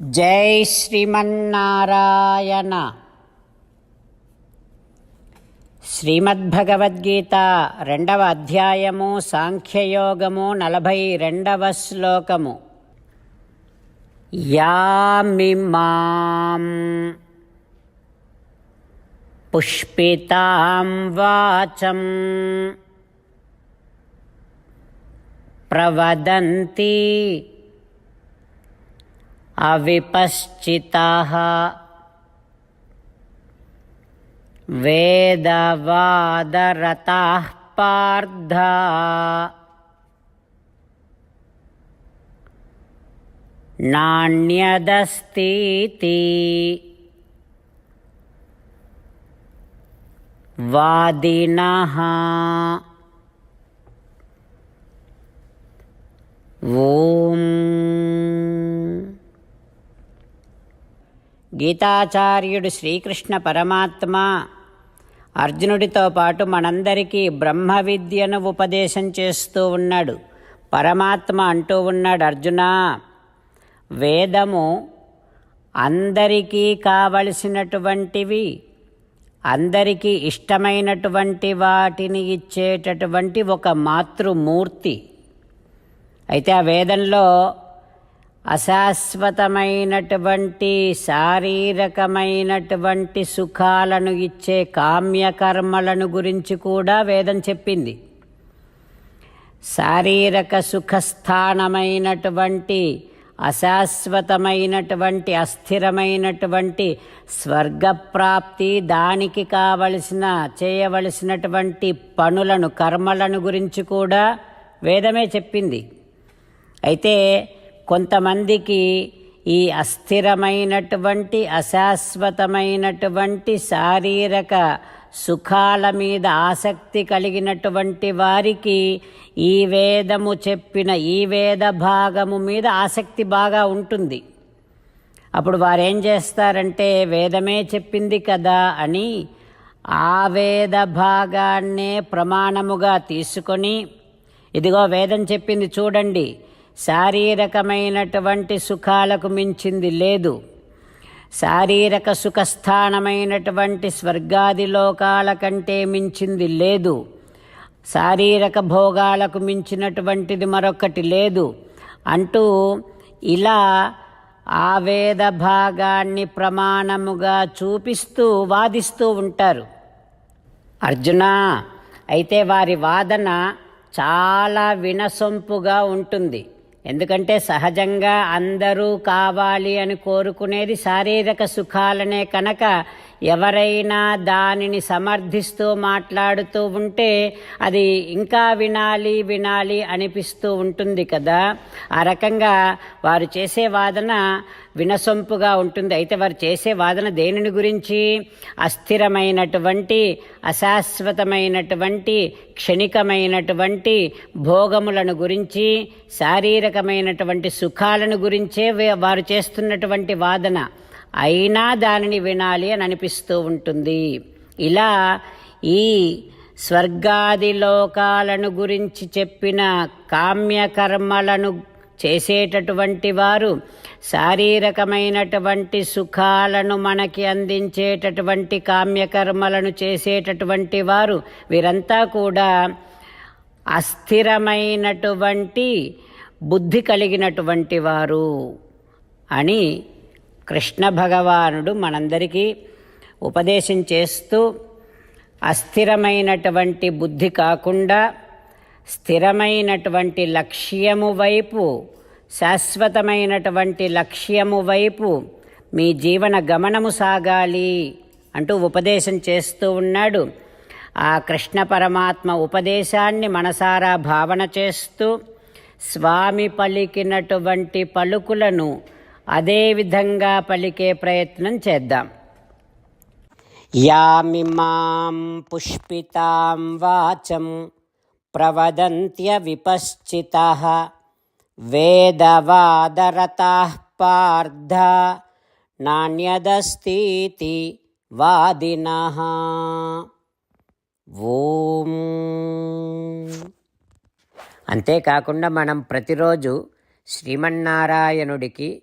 జై శ్రీమన్నారాయణ. శ్రీమద్భగవద్గీత రెండవ అధ్యాయము సాంఖ్యయోగము నలభై రెండవ శ్లోకము. యామిమాం పుష్పితాం వాచం ప్రవదంతి अविपश्चिताः। वेदवादरताः पार्धा। नान्यदस्तीति। वादिनः। ॐ। గీతాచార్యుడు శ్రీకృష్ణ పరమాత్మ. అర్జునుడితో పాటు మనందరికీ బ్రహ్మ విద్యను ఉపదేశం చేస్తూ ఉన్నాడు. పరమాత్మ అంటూ ఉన్నాడు అర్జున. వేదము అందరికీ కావలసినటువంటివి అందరికీ ఇష్టమైనటువంటి వాటిని ఇచ్చేటటువంటి ఒక మాతృమూర్తి. అయితే ఆ వేదంలో అశాశ్వతమైనటువంటి శారీరకమైనటువంటి సుఖాలను ఇచ్చే కామ్యకర్మలను గురించి కూడా వేదం చెప్పింది. శారీరక సుఖస్థానమైనటువంటి అశాశ్వతమైనటువంటి అస్థిరమైనటువంటి స్వర్గప్రాప్తి దానికి కావలసిన చేయవలసినటువంటి పనులను కర్మలను గురించి కూడా వేదమే చెప్పింది. అయితే కొంతమందికి ఈ అస్థిరమైనటువంటి అశాశ్వతమైనటువంటి శారీరక సుఖాల మీద ఆసక్తి కలిగినటువంటి వారికి ఈ వేదము చెప్పిన ఈ వేద భాగము మీద ఆసక్తి బాగా ఉంటుంది. అప్పుడు వారేం చేస్తారంటే వేదమే చెప్పింది కదా అని ఆ వేద భాగాన్నే ప్రమాణముగా తీసుకొని ఇదిగో వేదం చెప్పింది చూడండి శారీరకమైనటువంటి సుఖాలకు మించింది లేదు. శారీరక సుఖస్థానమైనటువంటి స్వర్గాది లోకాల కంటే మించింది లేదు. శారీరక భోగాలకు మించినటువంటిది మరొకటి లేదు. అంటూ ఇలా ఆ వేద భాగాన్ని ప్రమాణముగా చూపిస్తూ వాదిస్తూ ఉంటారు. అర్జున అయితే వారి వాదన చాలా వినసొంపుగా ఉంటుంది. ఎందుకంటే సహజంగా అందరూ కావాలి అని కోరుకునేది శారీరక సుఖాలనే కనుక ఎవరైనా దానిని సమర్థిస్తూ మాట్లాడుతూ ఉంటే అది ఇంకా వినాలి వినాలి అనిపిస్తూ ఉంటుంది కదా. ఆ రకంగా వారు చేసే వాదన వినసొంపుగా ఉంటుంది. అయితే వారు చేసే వాదన దేనిని గురించి? అస్థిరమైనటువంటి అశాశ్వతమైనటువంటి క్షణికమైనటువంటి భోగములను గురించి శారీరకమైనటువంటి సుఖాలను గురించే వారు చేస్తున్నటువంటి వాదన. అయినా దానిని వినాలి అని అనిపిస్తూ ఉంటుంది. ఇలా ఈ స్వర్గాది లోకాలను గురించి చెప్పిన కామ్యకర్మలను చేసేటటువంటి వారు శారీరకమైనటువంటి సుఖాలను మనకి అందించేటటువంటి కామ్యకర్మలను చేసేటటువంటి వారు వీరంతా కూడా అస్థిరమైనటువంటి బుద్ధి కలిగినటువంటి వారు అని కృష్ణ భగవానుడు మనందరికీ ఉపదేశం చేస్తూ అస్థిరమైనటువంటి బుద్ధి కాకుండా స్థిరమైనటువంటి లక్ష్యము వైపు శాశ్వతమైనటువంటి లక్ష్యము వైపు మీ జీవన గమనము సాగాలి అంటూ ఉపదేశం చేస్తూ ఉన్నాడు. ఆ కృష్ణ పరమాత్మ ఉపదేశాన్ని మనసారా భావన చేస్తూ స్వామి పలికినటువంటి పలుకులను అదే విధంగా పలికే ప్రయత్నం చేద్దాం. యామిమాం పుష్పితాం వాచం ప్రవదంత్య విపశ్చిత వేదవాదరతా పార్థ నాణ్యదస్తీతి వాదిన. ఓం. అంతేకాకుండా మనం ప్రతిరోజు శ్రీమన్నారాయణుడికి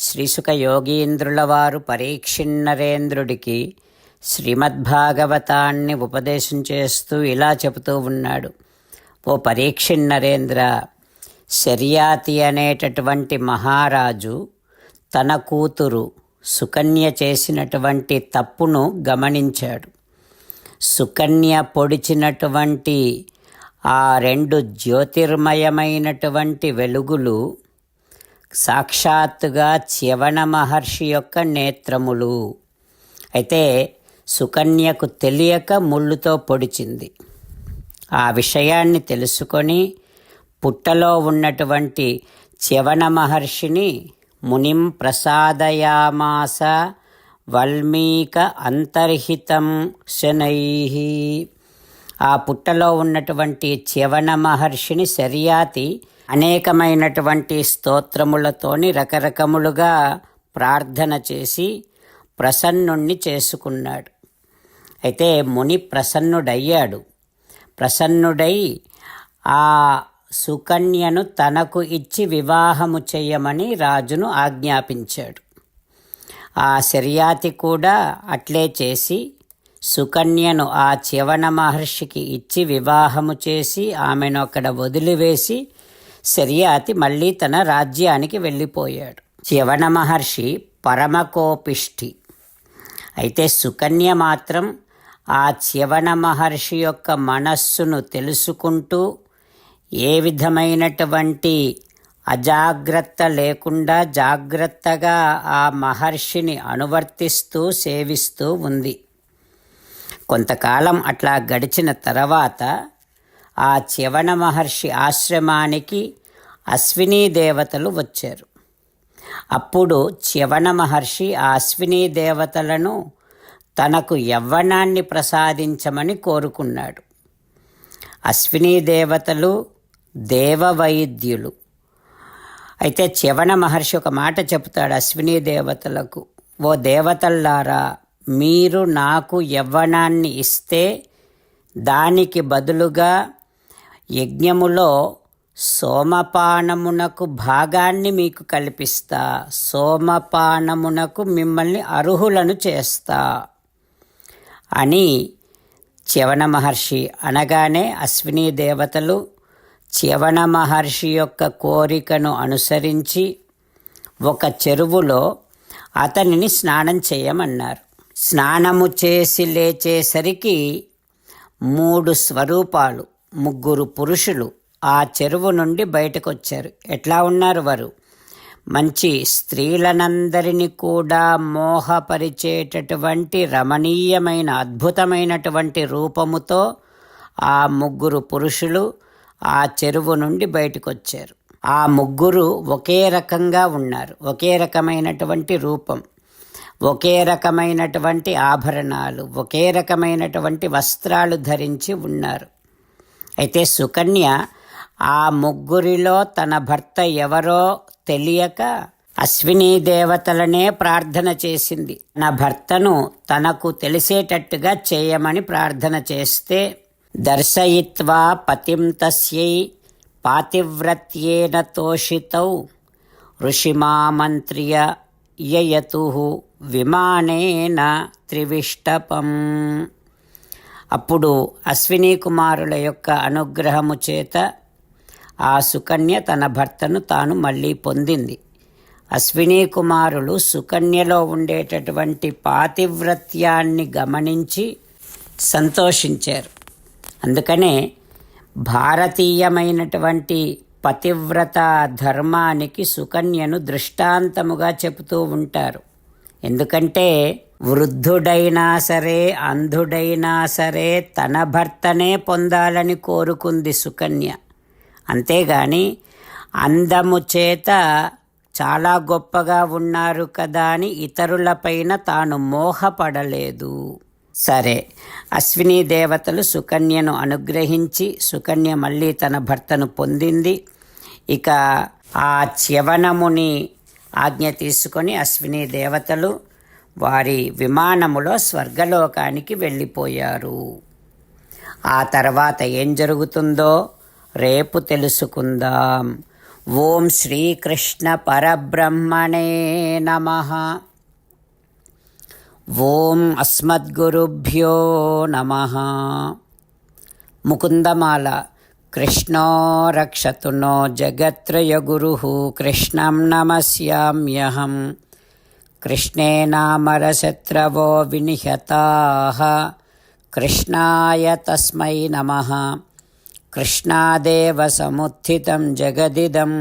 శ్రీసుక యోగీంద్రుల వారు పరీక్షిన్నరేంద్రుడికి శ్రీమద్భాగవతాన్ని ఉపదేశం చేస్తూ ఇలా చెబుతూ ఉన్నాడు. ఓ పరీక్షిన్నరేంద్ర శర్యాతి అనేటటువంటి మహారాజు తన కూతురు సుకన్య చేసినటువంటి తప్పును గమనించాడు. సుకన్య పొడిచినటువంటి ఆ రెండు జ్యోతిర్మయమైనటువంటి వెలుగులు సాక్షాత్తుగా చ్యవన మహర్షి యొక్క నేత్రములు. అయితే సుకన్యకు తెలియక ముళ్ళుతో పొడిచింది. ఆ విషయాన్ని తెలుసుకొని పుట్టలో ఉన్నటువంటి చ్యవన మహర్షిని మునిం ప్రసాదయామాస వల్మీక అంతర్హితం శనై ఆ పుట్టలో ఉన్నటువంటి చ్యవన మహర్షిని శర్యాతి అనేకమైనటువంటి స్తోత్రములతోని రకరకములుగా ప్రార్థన చేసి ప్రసన్నుణ్ణి చేసుకున్నాడు. అయితే ముని ప్రసన్నుడయ్యాడు. ప్రసన్నుడై ఆ సుకన్యను తనకు ఇచ్చి వివాహము చేయమని రాజును ఆజ్ఞాపించాడు. ఆ శర్యాతి కూడా అట్లే చేసి సుకన్యను ఆ చివన మహర్షికి ఇచ్చి వివాహము చేసి ఆమెను అక్కడ వదిలివేసి శర్యాతి మళ్ళీ తన రాజ్యానికి వెళ్ళిపోయాడు. చివన మహర్షి పరమకోపిష్టి అయితే సుకన్య మాత్రం ఆ చ్యవన మహర్షి యొక్క మనస్సును తెలుసుకుంటూ ఏ విధమైనటువంటి అజాగ్రత్త లేకుండా జాగ్రత్తగా ఆ మహర్షిని అనువర్తిస్తూ సేవిస్తూ ఉంది. కొంతకాలం అట్లా గడిచిన తర్వాత ఆ చివన మహర్షి ఆశ్రమానికి అశ్వినీ దేవతలు వచ్చారు. అప్పుడు చివన మహర్షి ఆ అశ్వినీ దేవతలను తనకు యవ్వనాన్ని ప్రసాదించమని కోరుకున్నాడు. అశ్వినీ దేవతలు దేవవైద్యులు. అయితే చివన మహర్షి ఒక మాట చెప్తాడు అశ్వినీ దేవతలకు ఓ దేవతల్లారా మీరు నాకు యవ్వనాన్ని ఇస్తే దానికి బదులుగా యజ్ఞములో సోమపానమునకు భాగాన్ని మీకు కల్పిస్తా. సోమపానమునకు మిమ్మల్ని అర్హులను చేస్తా. అని చ్యవన మహర్షి అనగానే అశ్విని దేవతలు చ్యవన మహర్షి యొక్క కోరికను అనుసరించి ఒక చెరువులో అతనిని స్నానం చేయమన్నారు. స్నానము చేసి లేచేసరికి మూడు స్వరూపాలు ముగ్గురు పురుషులు ఆ చెరువు నుండి బయటకొచ్చారు. ఎట్లా ఉన్నారు వారు? మంచి స్త్రీలనందరినీ కూడా మోహపరిచేటటువంటి రమణీయమైన అద్భుతమైనటువంటి రూపముతో ఆ ముగ్గురు పురుషులు ఆ చెరువు నుండి బయటకొచ్చారు. ఆ ముగ్గురు ఒకే రకంగా ఉన్నారు. ఒకే రకమైనటువంటి రూపం ఒకే రకమైనటువంటి ఆభరణాలు ఒకే రకమైనటువంటి వస్త్రాలు ధరించి ఉన్నారు. అయితే సుకన్య ఆ ముగ్గురిలో తన భర్త ఎవరో తెలియక అశ్విని దేవతలనే ప్రార్థన చేసింది. నా భర్తను తనకు తెలిసేటట్టుగా చేయమని ప్రార్థన చేస్తే దర్శయిత్వా పతిం తస్యై పాతివ్రత్యేన తోషితౌ ఋషిమామంత్రియ యయతు విమానేన త్రివిష్టపం. అప్పుడు అశ్విని కుమారుల యొక్క అనుగ్రహము చేత ఆ సుకన్య తన భర్తను తాను మళ్ళీ పొందింది. అశ్విని కుమారులు సుకన్యలో ఉండేటటువంటి పాతివ్రత్యాన్ని గమనించి సంతోషించారు. అందుకనే భారతీయమైనటువంటి పతివ్రత ధర్మానికి సుకన్యను దృష్టాంతముగా చెబుతూ ఉంటారు. ఎందుకంటే వృద్ధుడైనా సరే అంధుడైనా సరే తన భర్తనే పొందాలని కోరుకుంది సుకన్య. అంతేగాని అందము చేత చాలా గొప్పగా ఉన్నారు కదా అని ఇతరులపైన తాను మోహపడలేదు. సరే అశ్విని దేవతలు సుకన్యను అనుగ్రహించి సుకన్య మళ్ళీ తన భర్తను పొందింది. ఇక ఆ చ్యవనముని ఆజ్ఞ తీసుకొని అశ్విని దేవతలు వారి విమానములో స్వర్గలోకానికి వెళ్ళిపోయారు ఆ తర్వాత ఏం జరుగుతుందో రేపు తెలుసుకుందాం ఓం శ్రీకృష్ణ పరబ్రహ్మణే నమ ఓం అస్మద్గురుభ్యో నమ ముకుందమాల कृष्णो रक्षतु नो जगत्त्रयगुरुः कृष्णं नमस्याम्यहम् कृष्णे नामरशत्रवो विनिहताः कृष्णाय तस्मै नमः कृष्णादेव समुत्थितं जगदिदं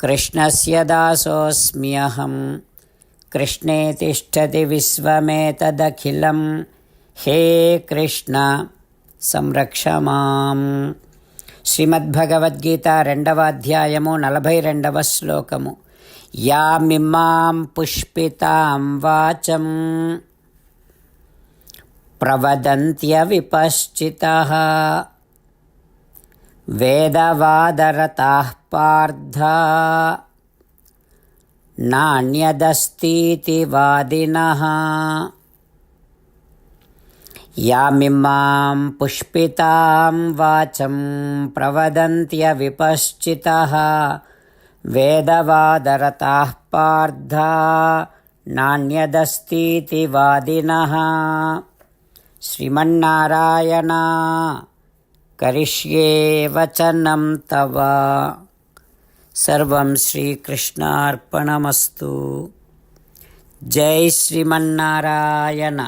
कृष्णस्य दासोऽस्म्यहम् कृष्णे तिष्ठति विश्वमेतदखिलं हे कृष्ण సంరక్ష మాం శ్రీమద్భగవద్గీత రెండవ అధ్యాయము నలభై రెండవ శ్లోకము यामिमां पुष्पितां वाचं प्रवदन्त्यविपश्चितः। वेदवादरताः पार्धा नान्यदस्तीति वादिनः यामिमां पुष्पितां वाचं प्रवदन्त्यविपश्चितः। वेदवादरताः पार्था नान्यदस्तीति वादिनः। श्रीमन्नारायण करिष्ये वचनं तव। सर्वं श्रीकृष्णार्पणमस्तु। जय श्रीमन्नारायण।